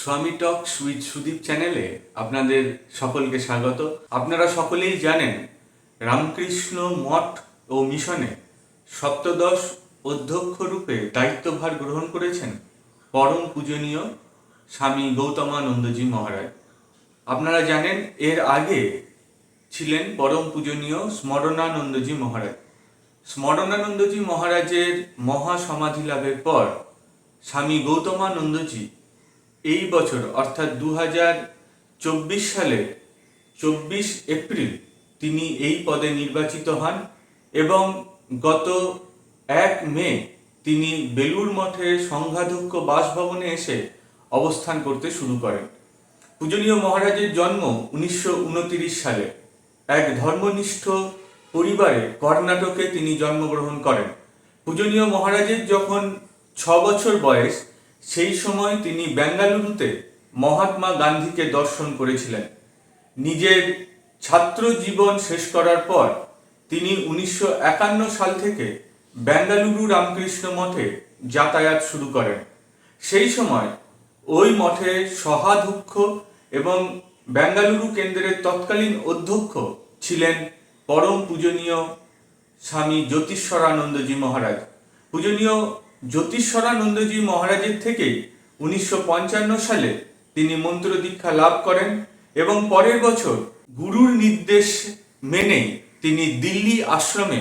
স্বামী টক সুইচ সুদীপ চ্যানেলে আপনাদের সকলকে স্বাগত। আপনারা সকলেই জানেন রামকৃষ্ণ মঠ ও মিশনে সপ্তদশ অধ্যক্ষ রূপে দায়িত্বভার গ্রহণ করেছেন পরম পূজনীয় স্বামী গৌতমানন্দজি মহারাজ। আপনারা জানেন এর আগে ছিলেন পরম পূজনীয় স্মরণানন্দজি মহারাজ। স্মরণানন্দজি মহারাজের মহা সমাধি লাভের পর স্বামী গৌতমানন্দজি এই বছর, অর্থাৎ দু চব্বিশ সালে চব্বিশ এপ্রিল, তিনি এই পদে নির্বাচিত হন এবং গত এক মে তিনি বেলুর মঠের সংঘাধ্যক্ষ বাসভবনে এসে অবস্থান করতে শুরু করেন। পূজনীয় মহারাজের জন্ম উনিশশো উনত্রিশ সালে। এক ধর্মনিষ্ঠ পরিবারে কর্ণাটকে তিনি জন্মগ্রহণ করেন। পূজনীয় মহারাজের যখন ছ বছর বয়স সেই সময় তিনি বেঙ্গালুরুতে মহাত্মা গান্ধীকে দর্শন করেছিলেন। নিজের ছাত্র জীবন শেষ করার পর তিনি উনিশশো একান্ন সাল থেকে বেঙ্গালুরু রামকৃষ্ণ মঠে যাতায়াত শুরু করেন। সেই সময় ওই মঠে সহাধ্যক্ষ এবং বেঙ্গালুরু কেন্দ্রের তৎকালীন অধ্যক্ষ ছিলেন পরম পূজনীয় স্বামী জ্যোতিষ্বরানন্দজি মহারাজ। পূজনীয় জ্যোতিষ্বরানন্দজি মহারাজের থেকেই উনিশশো সালে তিনি মন্ত্র দীক্ষা লাভ করেন এবং পরের বছর গুরুর নির্দেশ মেনে তিনি দিল্লি আশ্রমে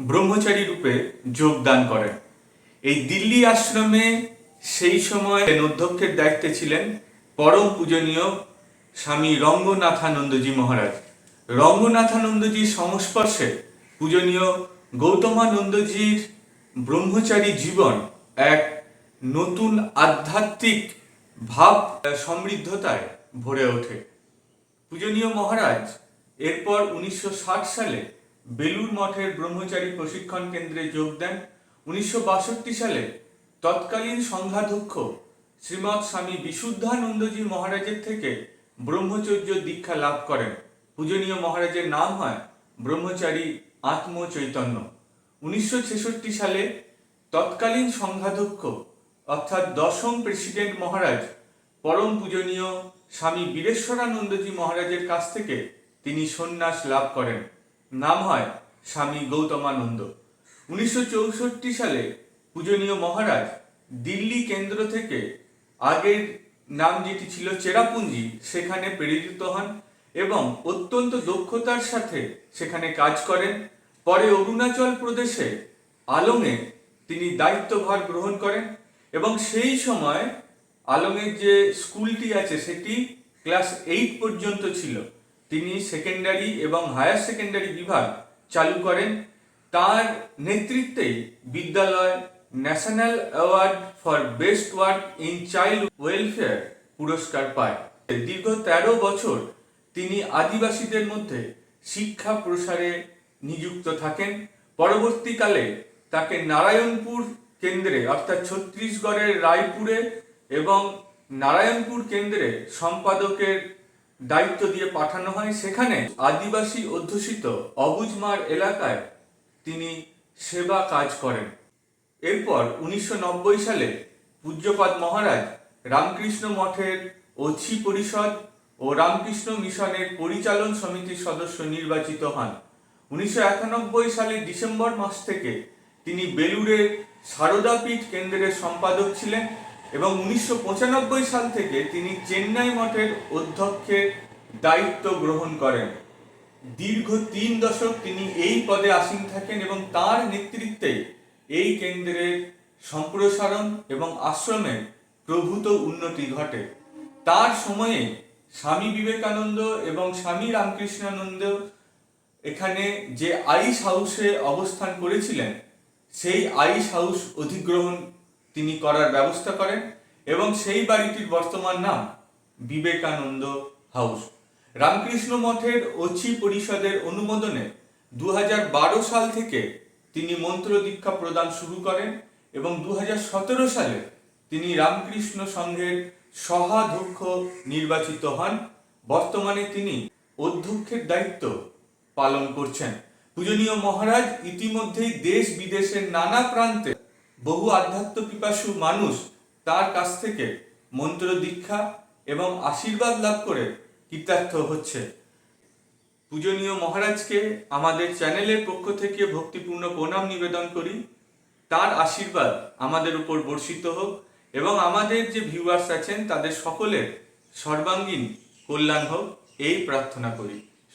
ব্রহ্মচারী রূপে যোগদান করেন। এই দিল্লি আশ্রমে সেই সময় অধ্যক্ষের দায়িত্বে ছিলেন পরম পূজনীয় স্বামী রঙ্গনাথানন্দজি মহারাজ। রঙ্গনাথানন্দজির সংস্পর্শে পূজনীয় গৌতমানন্দজির ব্রহ্মচারী জীবন এক নতুন আধ্যাত্মিক ভাব সমৃদ্ধতায় ভরে ওঠে। পূজনীয় মহারাজ, এরপর উনিশশো ষাট সালে বেলুর মঠের ব্রহ্মচারী প্রশিক্ষণ কেন্দ্রে যোগ দেন। উনিশশো বাষট্টি সালে তৎকালীন সংঘাধ্যক্ষ শ্রীমৎ স্বামী বিশুদ্ধানন্দজি মহারাজের থেকে ব্রহ্মচর্য দীক্ষা লাভ করেন। পূজনীয় মহারাজের নাম হয় ব্রহ্মচারী আত্মচৈতন্য। উনিশশো ছেষট্টি সালে তৎকালীন সংঘাধ্যক্ষ, অর্থাৎ দশম প্রেসিডেন্ট মহারাজ, পরম পূজনীয় স্বামী বীরেশ্বরানন্দজি মহারাজের কাছ থেকে তিনি সন্ন্যাস লাভ করেন। নাম হয় স্বামী গৌতমানন্দ। উনিশশো চৌষট্টি সালে পূজনীয় মহারাজ দিল্লি কেন্দ্র থেকে আগের নাম যেটি ছিল চেরাপুঞ্জি, সেখানে প্রেরিত হন এবং অত্যন্ত দক্ষতার সাথে সেখানে কাজ করেন। পরে অরুণাচল প্রদেশে আলমে তিনি দায়িত্বভার গ্রহণ করেন এবং সেই সময় আলমের যে স্কুলটি আছে সেটি ক্লাস এইট পর্যন্ত ছিল। তিনি সেকেন্ডারি এবং হায়ার সেকেন্ডারি বিভাগ চালু করেন। তার নেতৃত্বেই বিদ্যালয় national award for best work in child welfare পুরস্কার পায়। দীর্ঘ তেরো বছর তিনি আদিবাসীদের মধ্যে শিক্ষা প্রসারে নিযুক্ত থাকেন। পরবর্তীকালে তাকে নারায়ণপুর কেন্দ্রে, অর্থাৎ ছত্তিশগড়ের রায়পুরে এবং নারায়ণপুর কেন্দ্রে সম্পাদকের দায়িত্ব দিয়ে পাঠানো হয়। সেখানে আদিবাসী অধ্যুষিত অবুজমার এলাকায় তিনি সেবা কাজ করেন। এরপর উনিশশো নব্বই সালে পূজ্যপাদ মহারাজ রামকৃষ্ণ মঠের অছি পরিষদ ও রামকৃষ্ণ মিশনের পরিচালন সমিতির সদস্য নির্বাচিত হন। উনিশশো একানব্বই সালের ডিসেম্বর মাস থেকে তিনি বেলুড়ের সারদাপীঠ কেন্দ্রের সম্পাদক ছিলেন এবং উনিশশো পঁচানব্বই সাল থেকে তিনি চেন্নাই মঠের অধ্যক্ষের দায়িত্ব গ্রহণ করেন। দীর্ঘ তিন দশক তিনি এই পদে আসীন থাকেন এবং তার নেতৃত্বে এই কেন্দ্রের সম্প্রসারণ এবং আশ্রমের প্রভূত উন্নতি ঘটে। তার সময়ে স্বামী বিবেকানন্দ এবং স্বামী রামকৃষ্ণানন্দ এখানে যে আইস হাউসে অবস্থান করেছিলেন, সেই আইস হাউস অধিগ্রহণ তিনি করার ব্যবস্থা করেন এবং সেই বাড়িটির বর্তমান নাম বিবেকানন্দ হাউস। রামকৃষ্ণ মঠের অচি পরিষদের অনুমোদনে দু হাজার বারো সাল থেকে তিনি মন্ত্র দীক্ষা প্রদান শুরু করেন এবং দু হাজার সতেরো সালে তিনি রামকৃষ্ণ সংঘের সহাধ্যক্ষ নির্বাচিত হন। বর্তমানে তিনি অধ্যক্ষের দায়িত্ব পালন করছেন। পূজনীয় মহারাজ, ইতিমধ্যেই দেশ বিদেশের নানা প্রান্তে বহু আধ্যাত্ম পিপাসু মানুষ তার কাছ থেকে মন্ত্র দীক্ষা এবং আশীর্বাদ লাভ করে কৃতার্থ হচ্ছে। পূজনীয় মহারাজকে আমাদের চ্যানেলের পক্ষ থেকে ভক্তিপূর্ণ প্রণাম নিবেদন করি। তার আশীর্বাদ আমাদের উপর বর্ষিত হোক এবং আমাদের যে ভিউয়ার্স আছেন, তাদের সকলের সর্বাঙ্গীন কল্যাণ হোক, এই প্রার্থনা করি।